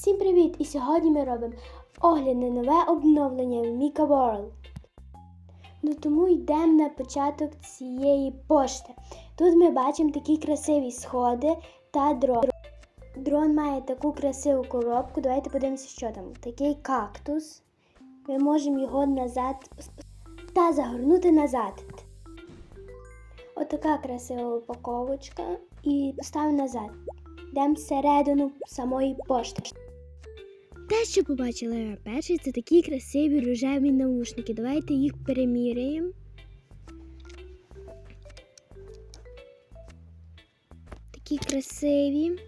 Всім привіт! І сьогодні ми робимо огляд на нове обновлення в Mika World. Ну тому йдемо на початок цієї пошти. Тут ми бачимо такі красиві сходи та дрон. Дрон має таку красиву коробку. Давайте подивимося, що там. Такий кактус. Ми можемо його назад та загорнути назад. Отака красива упаковочка і поставимо назад. Йдемо всередину самої пошти. Те, що побачила я перший, це такі красиві рожеві наушники. Давайте їх переміряємо. Такі красиві.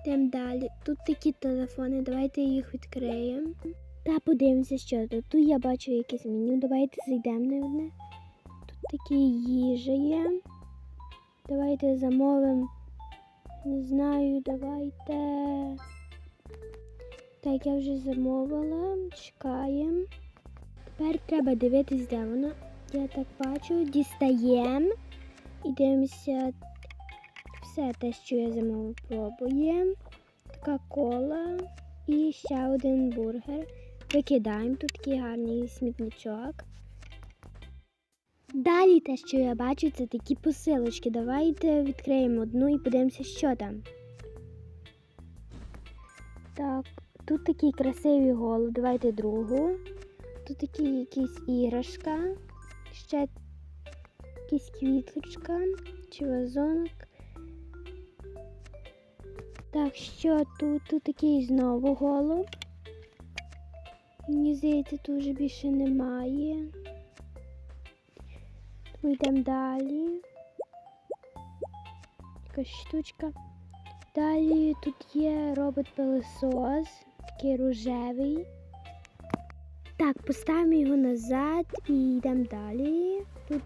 Йдемо далі. Тут такі телефони, давайте їх відкриємо. Та подивимося, що тут. Тут я бачу якесь меню. Давайте зайдемо на одне. Тут такі їжа є. Давайте замовимо. Не знаю, давайте. Так, я вже замовила, чекаємо. Тепер треба дивитись, де воно. Я так бачу, дістаємо і дивимося все те, що я замовила, пробуємо. Така кола і ще один бургер. Викидаємо тут такий гарний смітничок. Далі те, що я бачу, це такі посилочки. Давайте відкриємо одну і подивимося, що там. Так, тут такий красивий голуб, давайте другу. Тут такі якісь іграшка, ще якісь квіточка чи вазонок. Так, що тут? Тут такий знову голуб. Мені здається, тут вже більше немає. Ми йдемо далі. Якась штучка. Далі тут є робот-пилосос, такий рожевий. Так, поставимо його назад і йдемо далі. Тут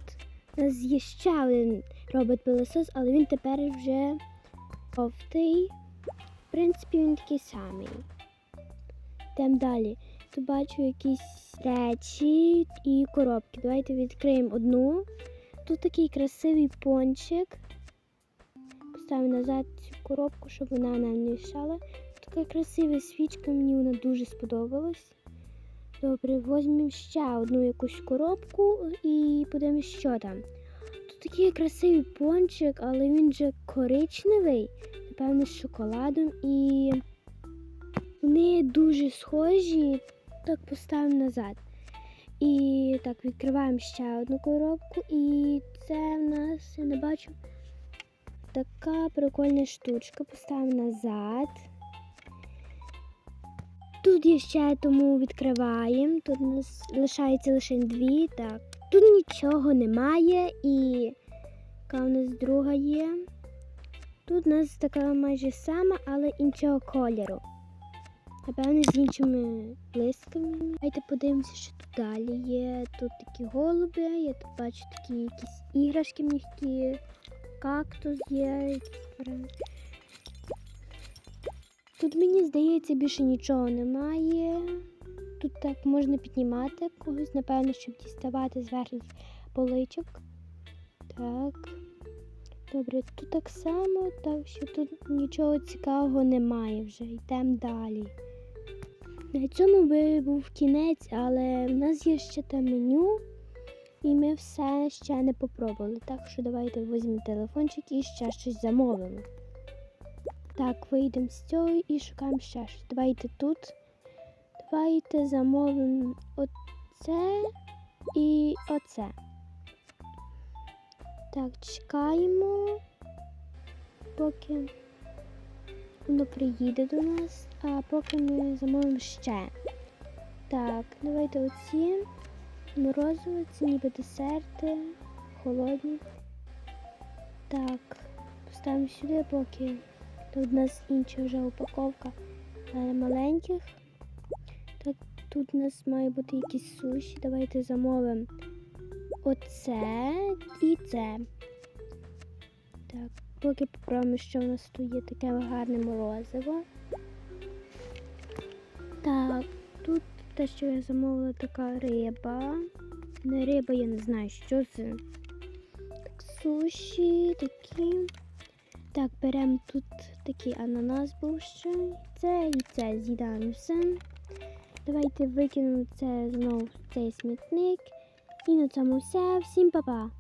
у нас є ще один робот-пилосос, але він тепер вже жовтий. В принципі, він такий самий. Йдемо далі. Тут бачу якісь речі і коробки. Давайте відкриємо одну. Тут такий красивий пончик. Поставимо назад цю коробку, щоб вона нам не мішала. Така красива свічка, мені вона дуже сподобалась. Добре, візьмемо ще одну якусь коробку і подивимось, що там. Тут такий красивий пончик, але він же коричневий, напевно, з шоколадом. І вони дуже схожі. Так, поставимо назад. І так, відкриваємо ще одну коробку. І це в нас, я не бачу, така прикольна штучка. Поставимо назад. Тут є ще тому відкриваємо. Тут у нас лишається лише дві. Так. Тут нічого немає і яка у нас друга є. Тут у нас така майже сама, але іншого кольору. Напевно, з іншими листками. Давайте подивимося, що тут далі є. Тут такі голуби, я тут бачу такі якісь іграшки м'які, кактус є. Тут мені здається більше нічого немає. Тут так можна піднімати когось, напевно, щоб діставати з верхніх поличок. Так. Добре, тут так само, так що тут нічого цікавого немає вже. Йдемо далі. На цьому був кінець, але в нас є ще те меню, і ми все ще не попробували. Так що давайте візьмемо телефончик і ще щось замовимо. Так, вийдемо з цього і шукаємо ще щось. Давайте тут. Давайте замовимо оце і оце. Так, чекаємо, поки воно приїде до нас, а поки ми замовимо ще. Так, давайте оці морозиво, це ніби десерти, холодні. Так, поставимо сюди, поки тут у нас інша вже упаковка маленьких. Так, тут у нас має бути якісь суші. Давайте замовимо оце і це. Так, поки попробуємо, що в нас тут є таке гарне морозиво. Так, тут те, що я замовила, така риба. Не риба, я не знаю, що це. Так, суші такі. Так, беремо тут такий ананас був ще. Це і це з'їдаємо все. Давайте викинемо це знову в цей смітник. І на цьому все. Всім па-па!